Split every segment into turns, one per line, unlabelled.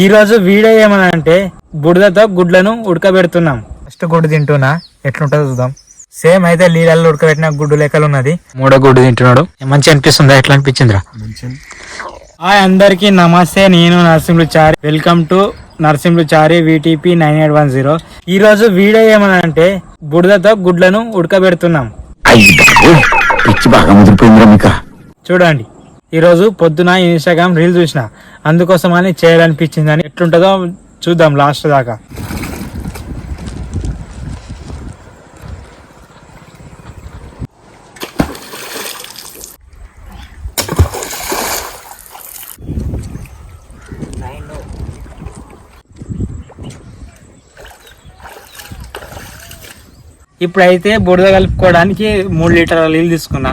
ఈ రోజు వీడియో ఏమని అంటే బుడదతో గుడ్లను ఉడకబెడుతున్నాం. ఫస్ట్ గుడ్డు తింటున్నా ఎట్లుంటుందో చూద్దాం. సేమ్ అయితే నీళ్ళల్లో ఉడకబెట్టిన గుడ్డు లెక్కలు ఉన్నది. మూడో గుడ్డు తింటున్నాడు. మంచి అనిపిస్తుందా? ఎట్లా అనిపించిందిరా? హాయ్ అందరికి నమస్తే నేను Narasimhulu Chari welcome to Narasimhulu Chari VTP nine eight one zero ఈ రోజు వీడియో ఏమని అంటే బుడదతో గుడ్లను ఉడకబెడుతున్నాం.
అయ్యి పిచ్చి బాగా ముదిరిపోయిందిరా మీక.
చూడండి. ఈరోజు పొద్దున ఇన్స్టాగ్రామ్ రీల్ చూసిన. అందుకోసం అని చేయాలనిపించింది అని ఎట్లుంటుందో చూద్దాం లాస్ట్ దాకా. ఇప్పుడైతే బురద కలుపుకోవడానికి మూడు లీటర్ల నీళ్ళు తీసుకున్నా.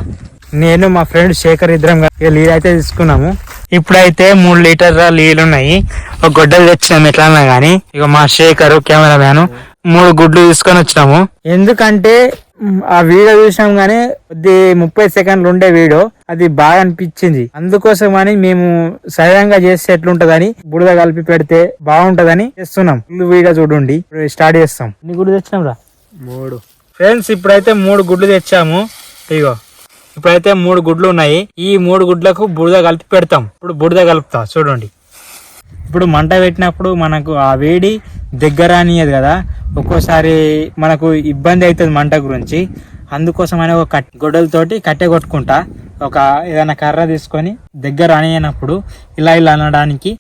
నేను మా ఫ్రెండ్ శేఖర్ ఇద్దరం కలిసి నీళ్ళు అయితే తీసుకున్నాము. ఇప్పుడైతే మూడు లీటర్ల నీళ్ళు ఉన్నాయి. ఒక గొడ్డలు తెచ్చినాము ఎట్లన్నా గానీ. ఇక మా శేఖర్ కెమెరా మ్యాన్ మూడు గుడ్లు తీసుకొని వచ్చినాము. ఎందుకంటే ఆ వీడియో చూసినాం గానీ కొద్ది ముప్పై సెకండ్లు ఉండే వీడియో. అది బాగా అనిపించింది. అందుకోసం అని మేము సహజంగా చేస్తే ఎట్లుంటదని బురద కలిపి పెడితే బాగుంటదని చేస్తున్నాం. ముందు వీడియో చూడండి. ఇప్పుడు స్టార్ట్ చేస్తాం. ఎన్ని గుడ్లు తెచ్చినాం రా మూడు. ఫ్రెండ్స్ ఇప్పుడైతే మూడు గుడ్లు తెచ్చాము. ఇగో. ఇప్పుడైతే మూడు గుడ్లు ఉన్నాయి. ఈ మూడు గుడ్లకు బురద కలిపి పెడతాం. ఇప్పుడు బురద కలుపుతా చూడండి. ఇప్పుడు మంట పెట్టినప్పుడు మనకు ఆ వేడి దగ్గర అనియదు కదా. ఒక్కోసారి మనకు ఇబ్బంది అవుతుంది మంట గురించి. అందుకోసం అని ఒక కట్ గొడ్డలతోటి కట్టె కొట్టుకుంటా. ఒక ఏదైనా కర్ర తీసుకొని దగ్గర అనియనప్పుడు ఇలా ఇలా అనడానికి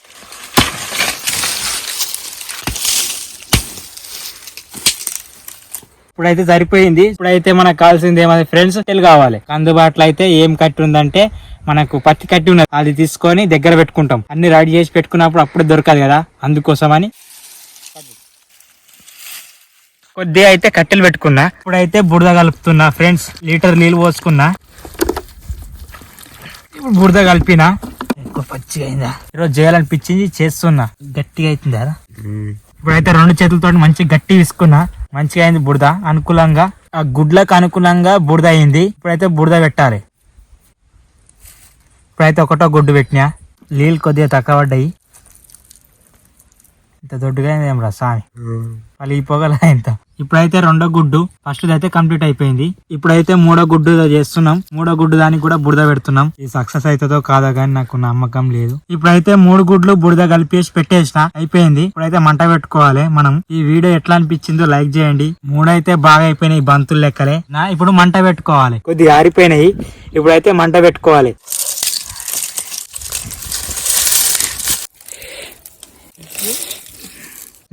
ఇప్పుడైతే సరిపోయింది. ఇప్పుడైతే మనకు కావాల్సింది ఏమైనా ఫ్రెండ్స్ తెలు కావాలి. అందుబాటులో అయితే ఏం కట్టి ఉందంటే మనకు పత్తి కట్టి ఉన్నది. అది తీసుకొని దగ్గర పెట్టుకుంటాం. అన్ని రెడీ చేసి పెట్టుకున్నప్పుడు అప్పుడు దొరకదు కదా. అందుకోసమని కొద్దిగా అయితే కట్టెలు పెట్టుకున్నా. ఇప్పుడైతే బురద కలుపుతున్నా ఫ్రెండ్స్ లీటర్ నీళ్ళు పోసుకున్నా. ఇప్పుడు బురద కలిపినా. ఎక్కువ పచ్చిగా అయిందా? ఈరోజు చేయాలనిపించింది చేస్తున్నా. గట్టిగా అవుతుందా? ఇప్పుడైతే రెండు చేతులతో మంచి గట్టి తీసుకున్నా మంచిగా అయింది బురద. అనుకూలంగా ఆ గుడ్లకు అనుకూలంగా బురద అయింది. ఇప్పుడైతే బురద పెట్టాలి. ఇప్పుడైతే ఒకటో గుడ్డు పెట్టినా. నీళ్ళు కొద్దిగా తక్కువ పడ్డాయి. ఇంత దొడ్డుగా అయింది ఏం రా సామి మళ్ళీ ఈ ఇంత ఇప్పుడైతే రెండో గుడ్డు ఫస్ట్ అయితే కంప్లీట్ అయిపోయింది. ఇప్పుడైతే మూడో గుడ్డు చేస్తున్నాం. మూడో గుడ్డు దానికి కూడా బురద పెడుతున్నాం. ఇది సక్సెస్ అవుతుందో కాదో కానీ నాకు నమ్మకం లేదు. ఇప్పుడైతే మూడు గుడ్లు బురద కలిపేసి పెట్టేసిన. అయిపోయింది. ఇప్పుడైతే మంట పెట్టుకోవాలి మనం. ఈ వీడియో ఎట్లా అనిపించిందో లైక్ చేయండి. మూడైతే బాగా అయిపోయినాయి బంతులు లెక్కలే. నా ఇప్పుడు మంట పెట్టుకోవాలి. కొద్దిగా ఆరిపోయినాయి. ఇప్పుడైతే మంట పెట్టుకోవాలి.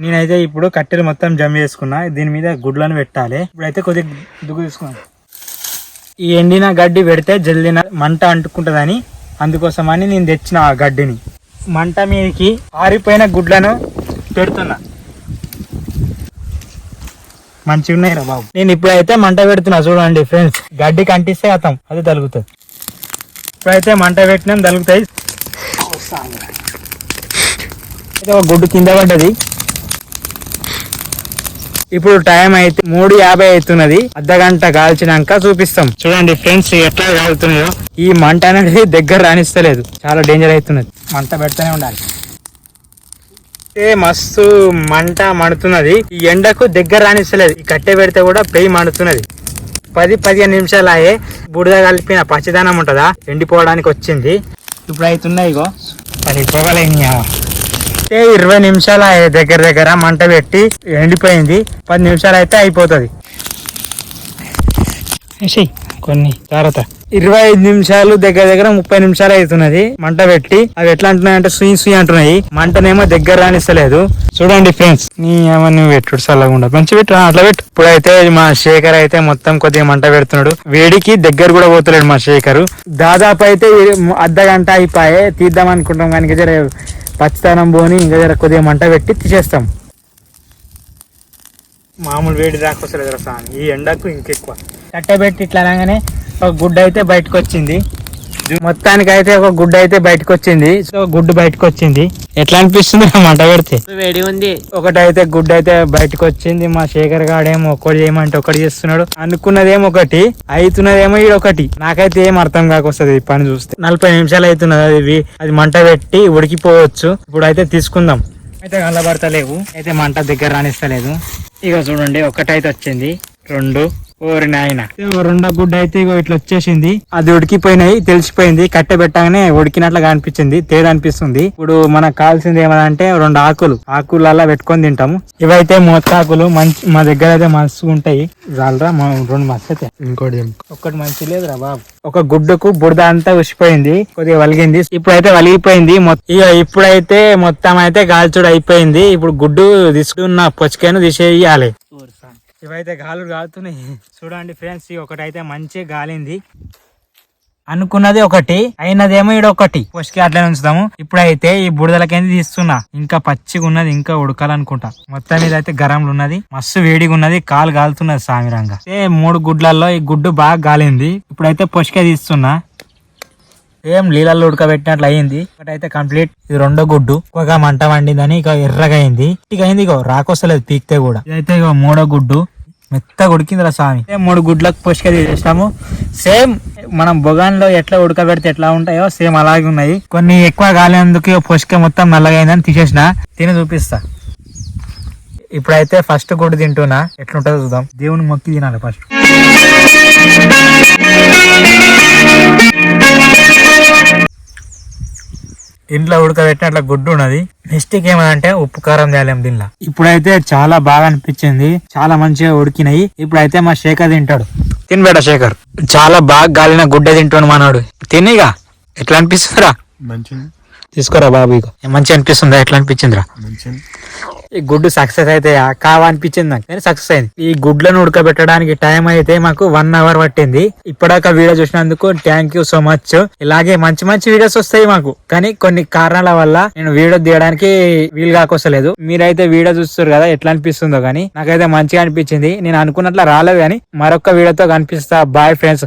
నేనైతే ఇప్పుడు కట్టెలు మొత్తం జమ చేసుకున్నా. దీని మీద గుడ్లను పెట్టాలి. ఇప్పుడైతే కొద్దిగా దుగ్గు తీసుకున్నాను ఈ ఎండిన గడ్డి పెడితే జల్దిన మంట అంటుకుంటుందని అందుకోసమని నేను తెచ్చిన ఆ గడ్డిని. మంట మీదకి ఆరిపోయిన గుడ్లను పెడుతున్నా. మంచిగా ఉన్నాయి రా బాబు. నేను ఇప్పుడైతే మంట పెడుతున్నా చూడండి ఫ్రెండ్స్. గడ్డి కంటిస్తే అతం అది తలుగుతుంది. ఇప్పుడైతే మంట పెట్టినా తలుగుతాయి. ఒక గుడ్డు కింద పడ్డది. ఇప్పుడు టైం అయితే మూడు యాభై అవుతున్నది. అర్ధ గంట కాల్చినాక చూపిస్తాం. చూడండి ఫ్రెండ్స్ ఎట్లా కాలుతున్నాయో. ఈ మంట అనేది దగ్గర రాణిస్తలేదు. చాలా డేంజర్ అవుతున్నది. మంట పెడుతూనే ఉండాలి. ఏ మస్తు మంట మండుతున్నది. ఈ ఎండకు దగ్గర రాణిస్తలేదు. ఈ కట్టె పెడితే కూడా పెయి మండుతున్నది. పది పదిహేను నిమిషాలు అయ్యే బూడిద కలిపిన పచ్చిదనం ఉంటుందా? ఎండిపోవడానికి వచ్చింది. ఇప్పుడు అవుతున్నాయి ఇగో. పది పొగలేని అయితే ఇరవై నిమిషాలు దగ్గర దగ్గర మంట పెట్టి ఎండిపోయింది. పది నిమిషాలు అయితే అయిపోతుంది. కొన్ని జాగ్రత్త. ఇరవై ఐదు నిమిషాలు దగ్గర దగ్గర ముప్పై నిమిషాలు అవుతున్నది. మంట పెట్టి అవి ఎట్లా అంటున్నాయి అంటే సుయి సుయి అంటున్నాయి. మంటనేమో దగ్గర రానిస్తలేదు. చూడండి ఫ్రెండ్స్ నీ ఏమో నువ్వు పెట్టుడు ఉండదు. మంచి పెట్టు అట్లా పెట్టు. ఇప్పుడైతే మా శేఖర్ అయితే మొత్తం కొద్దిగా మంట పెడుతున్నాడు. వేడికి దగ్గర కూడా పోతలేడు మా శేఖర్. దాదాపు అయితే అర్ధ గంట అయిపోయే తీద్దాం అనుకుంటాం కానీ పచ్చితనం పోని ఇంకా జర కొద్దిగా మంట పెట్టి తీసేస్తాం. మామూలు వేడి రాకొస్తలేదు ఈ ఎండకు ఇంకెక్కువ. కట్టెబెట్టి ఇట్లా అనగానే ఒక గుడ్డ అయితే బయటకు వచ్చింది. మొత్తానికి అయితే ఒక గుడ్డ అయితే బయటకు వచ్చింది సో గుడ్డు బయటకు వచ్చింది ఎట్లా అనిపిస్తుంది? మంట పెడితే.
వేడి ఉంది.
ఒకటైతే గుడ్డ అయితే బయటకు వచ్చింది మా శేఖర్ గాడేమో ఒకటి చేయమంటే ఒకటి చేస్తున్నాడు. అనుకున్నదేమో ఒకటి అవుతున్నదేమో ఇది ఒకటి. నాకైతే ఏం అర్థం కాకొస్తుంది ఈ పని చూస్తే. నలభై నిమిషాలు అవుతున్నది అది అది మంట పెట్టి ఉడికిపోవచ్చు. ఇప్పుడు అయితే తీసుకుందాం. అయితే కలబడతలేవు అయితే మంట దగ్గర రానిస్తలేదు ఇక చూడండి ఒకటైతే వచ్చింది. రెండు ఓరి నాయన. రెండో గుడ్డ అయితే ఇగో ఇట్లా వచ్చేసింది. అది ఉడికిపోయినాయి తెలిసిపోయింది. కట్టె పెట్టగానే ఉడికినట్లుగా అనిపించింది తేడా అనిపిస్తుంది. ఇప్పుడు మనకు కావాల్సింది ఏమంటే రెండు ఆకులు. ఆకులల్లా పెట్టుకొని తింటాము. ఇవైతే మొత్తాకులు మంచి మా దగ్గర అయితే మస్తు ఉంటాయి. చాలరా మా రెండు మస్తు అయితే.
ఇంకోటి
ఒక్కటి మంచి లేదురా బాబు. ఒక గుడ్డుకు బురద అంతా ఉసిపోయింది కొద్దిగా వలిగింది. ఇప్పుడైతే వలిగిపోయింది మొత్తం ఇక ఇప్పుడైతే మొత్తం అయితే గాల్చుడు అయిపోయింది. ఇప్పుడు గుడ్డు తీసుకున్న పొచ్చికను తీసేయాలి. ఇవైతే గాలులు కాలుతున్నాయి చూడండి ఫ్రెండ్స్ ఒకటైతే మంచి గాలింది. అనుకున్నది ఒకటి అయినదేమో ఈడ ఒకటి. పొసికి అట్లనే ఉంచుతాము ఇప్పుడైతే ఈ బుడదలకేంది తీస్తున్నా. ఇంకా పచ్చిగా ఉన్నది ఇంకా ఉడకాలనుకుంటా. మొత్తం మీద అయితే గరంలు ఉన్నది మస్తు వేడిగా ఉన్నది కాలు కాలుతున్నది సామిరంగా. ఏ మూడు గుడ్లలో ఈ గుడ్డు బాగా గాలింది. ఇప్పుడైతే పొసికే తీస్తున్నా. ఏం నీళ్ళల్లో ఉడకబెట్టినట్లు అయింది. ఒకటైతే కంప్లీట్. ఇది రెండో గుడ్డు. ఎక్కువగా మంట వండిందని ఇక ఎర్రగా అయింది ఇక అయింది ఇక రాకొస్తలేదు పీక్తే కూడా. ఇదైతే ఇగో మూడో గుడ్డు. మెత్తగా ఉడికిందిరా స్వామి. మూడు గుడ్లకు పొసిక చేసాము సేమ్ మనం బొగాన్లో ఎట్లా ఉడకబెడితే ఎట్లా ఉంటాయో సేమ్ అలాగే ఉన్నాయి. కొన్ని ఎక్కువ గాలేందుకు ఇగో మొత్తం నల్లగైందని అయిందని తీసేసిన. తిని చూపిస్తా. ఇప్పుడైతే ఫస్ట్ గుడ్డు తింటున్నా. ఎట్లుంటుందో చూద్దాం. దేవుని మొక్కి తినాలి ఫస్ట్. ఇంట్లో ఉడకబెట్టిన అట్లా గుడ్డు ఉన్నది. నెక్స్ట్ ఏమంటే ఉప్పు కారం తేలేం దీనిలో. ఇప్పుడైతే చాలా బాగా అనిపించింది. చాలా మంచిగా ఉడికినాయి. ఇప్పుడైతే మా శేఖర్ తింటాడు. తినబేట శేఖర్. చాలా బాగా గాలిన గుడ్డ తింటాడు మనోడు. తినిగా ఎట్లా అనిపిస్తుందిరా?
మంచిది
తీసుకోరా బాబు ఇగో. మంచిగా అనిపిస్తుందా? ఎట్లా అనిపించిందిరా?
మంచిది
ఈ గుడ్డు సక్సెస్ అయితే కావా అనిపించింది నాకు. నేను సక్సెస్ అయింది. ఈ గుడ్లను ఉడకబెట్టడానికి టైం అయితే మాకు వన్ అవర్ పట్టింది. ఇప్పటిదాకా వీడియో చూసినందుకు థ్యాంక్ యూ సో మచ్ ఇలాగే మంచి మంచి వీడియోస్ వస్తాయి మాకు. కానీ కొన్ని కారణాల వల్ల నేను వీడియో తీయడానికి వీలు కాకొస్తలేదు. మీరైతే వీడియో చూస్తారు కదా ఎట్లా అనిపిస్తుందో కానీ నాకైతే మంచిగా అనిపించింది. నేను అనుకున్నట్లు రాలేదు కానీ మరొక వీడియోతో కనిపిస్తా. Bye friends